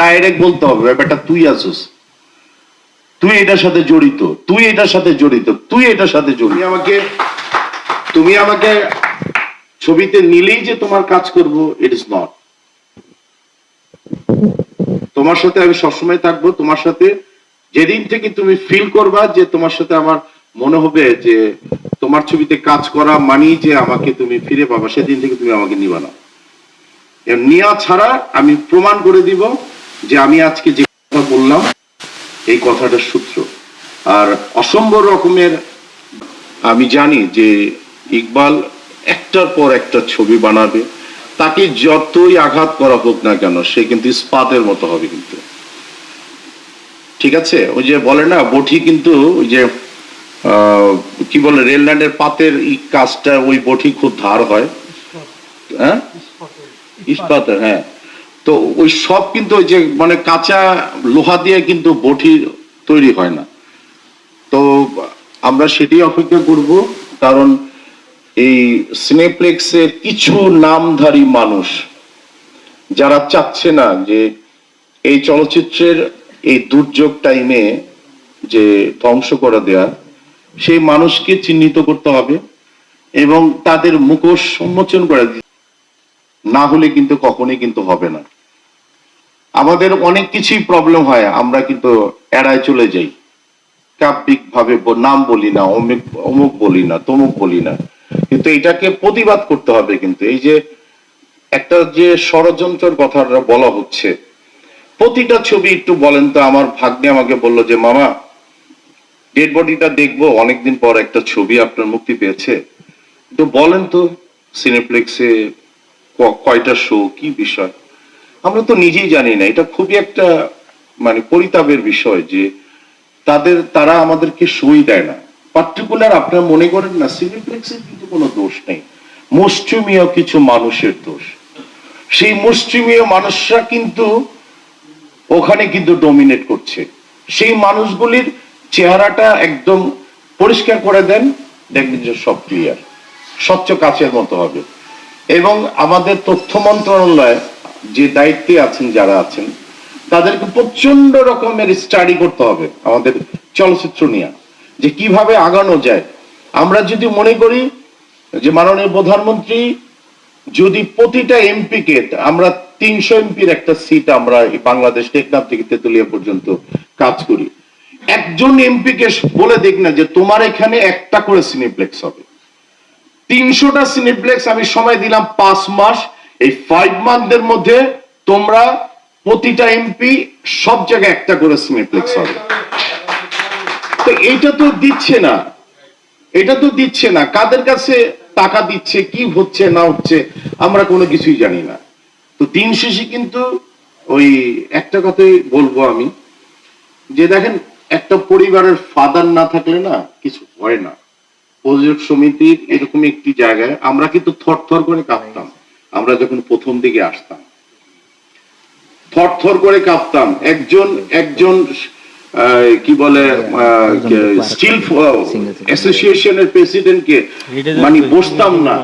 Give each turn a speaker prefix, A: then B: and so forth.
A: Direct বলতে হবে, ব্যাপারটা তুই আসুস। তুই এটার সাথে জড়িত, তুই এটার সাথে জড়িত, তুই এটার সাথে জড়িত। আমাকে, তুমি আমাকে ছবিতে নিলেই যে তোমার কাজ করব ইট ইজ নট তোমার সাথে আমি সবসময় থাকব, তোমার সাথে যেদিন থেকে তুমি ফিল করবা যে তোমার সাথে আমার মনে হবে যে তোমার ছবিতে কাজ করা মানি যে আমাকে তুমি ফিরে পাবা, সেদিন থেকে তুমি আমাকে নিবা না। নেওয়া ছাড়া আমি প্রমাণ করে দিব যে আমি আজকে যে কথা বললাম, এই কথাটার সূত্র। আর অসম্ভব রকমের আমি জানি যে ইকবাল একটার পর একটা ছবি বানাবে, তাকে যতই আঘাত করা হোক না কেন, সে কিন্তু ইস্পাতের মতো হবে কিন্তু। ঠিক আছে? ওই যে বলে না বটি কিন্তু ওই যে কি বলে রেল লাইনের পাতের কাজটা ওই বঠি খুব ধার হয়। হ্যাঁ? ইস্পাতের হ্যাঁ। তো ওই সব কিন্তু ওই যে মানে কাঁচা লোহা দিয়ে কিন্তু বঠি তৈরি হয় না। তো আমরা সেটি অপেক্ষা করব, কারণ এই সিনেপ্লেক্সের কিছু নামধারী মানুষ যারা চাচ্ছে না যে এই চলচ্চিত্রের এই দুর্যোগ টাইমে যে ধ্বংস করে দেয়া, সেই মানুষকে চিহ্নিত করতে হবে এবং তাদের মুখোশ উন্মোচন করে না হলে কিন্তু কখনোই কিন্তু হবে না। আমাদের অনেক কিছুই প্রবলেম হয়, আমরা কিন্তু এড়ায় চলে যাই। কাব্যিক ভাবে নাম বলি না, অমুক অমুক বলি না, তমুক বলি না। কিন্তু এটাকে প্রতিবাদ করতে হবে কিন্তু। এই যে একটা যে ষড়যন্ত্রের কথাটা বলা হচ্ছে, প্রতিটা ছবি একটু বলেন তো। আমার ভাগ্নে আমাকে বলল যে, মামা ডেড বডিটা দেখব, অনেকদিন পর একটা ছবি আপনার মুক্তি পেয়েছে। তো বলেন তো সিনেপ্লেক্সে কয়টা শো কি বিষয়? আমরা তো নিজেই জানি না। এটা খুবই একটা মানে পরিতাপের বিষয় যে তাদের, তারা আমাদেরকে সই দেয় না। পার্টিকুলার আপনারা মনে করেন না সিনেপ্লেক্সের কিন্তু কোনো দোষ নেই। মুষ্টিমীয় কিছু মানুষের দোষ। সেই মুষ্টিমীয় মানুষরা কিন্তু ওখানে কিন্তু ডমিনেট করছে। সেই মানুষগুলির চেহারাটা একদম পরিষ্কার করে দেন, দেখবেন যে সব ক্লিয়ার স্বচ্ছ কাচের মতো হবে। এবং আমাদের তথ্য মন্ত্রণালয় যে দায়িত্বে আছেন, যারা আছেন, তাদেরকে প্রচণ্ড রকমের স্টাডি করতে হবে আমাদের চলচ্চিত্র নিয়ে, যে কীভাবে আগানো যায়। আমরা যদি মনে করি যে মাননীয় প্রধানমন্ত্রী যদি প্রতিটা এমপি কে, আমরা তিনশো এমপির একটা সিট আমরা বাংলাদেশ টেকনাফ থেকে তেতুলিয়া পর্যন্ত কাজ করি। একজন এমপি কে বলে দেখ না যে তোমার এখানে একটা করে সিনেপ্লেক্স হবে। তিনশোটা সিনেপ্লেক্স আমি সময় দিলাম পাঁচ মাস। এই ফাইভ মান্থের মধ্যে তোমরা প্রতিটা এমপি সব জায়গায় একটা করে সিনেপ্লেক্স হবে। তো এইটা তো দিচ্ছে না। এটা তো দিচ্ছে না। কাদের কাছে টাকা দিচ্ছে, কি হচ্ছে, না হচ্ছে, আমরা কোনো কিছুই জানি না। তো দিন শেষে কিন্তু ওই একটা কথাই বলব আমি, যে দেখেন, একটা পরিবারের ফাদার না থাকলে না কিছু হয় না। প্রযোজক সমিতির এরকম একটি জায়গায় আমরা কিন্তু থর থর করে কাঁপতাম। আমরা যখন প্রথম দিকে আসতাম। থর থর করে কাঁপতাম। একজন একজন আহ, কি বলে স্টিল অ্যাসোসিয়েশনের প্রেসিডেন্টকে মানে বসতাম না।